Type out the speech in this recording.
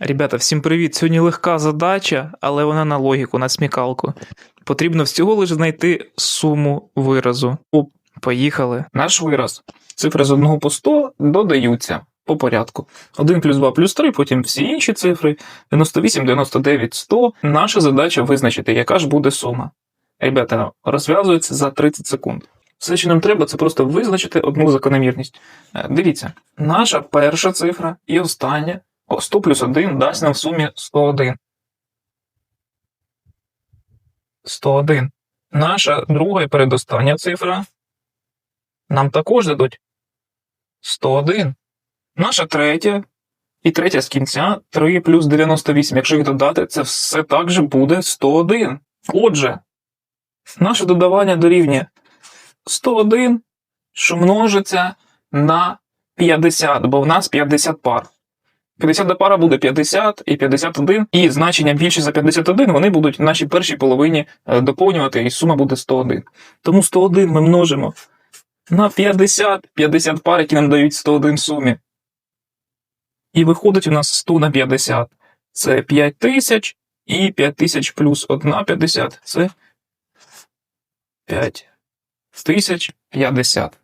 Ребята, всім привіт! Сьогодні легка задача, але вона на логіку, на смікалку. Потрібно всього лише знайти суму виразу. Оп, поїхали. Наш вираз. Цифри з 1 по 100 додаються по порядку. 1 плюс 2 плюс 3, потім всі інші цифри. 98, 99, 100. Наша задача визначити, яка ж буде сума. Ребята, розв'язується за 30 секунд. Все, що нам треба, це просто визначити одну закономірність. Е, Дивіться, наша перша цифра і остання 100 плюс 1 дасть нам в сумі 101. 101. Наша друга і передостання цифра нам також дадуть 101. Наша третя і третя з кінця 3 плюс 98. Якщо їх додати, це все так же буде 101. Отже, наше додавання дорівнює 101, що множиться на 50, бо в нас 50 пар. 50 пара буде 50 і 51, і значення більше за 51 вони будуть в нашій першій половині е, доповнювати, і сума буде 101. Тому 101 ми множимо на 50, 50 пар, які нам дають 101 в сумі. І виходить у нас 100 на 50. Це 5000, і 5000 плюс 1 50 це 5050.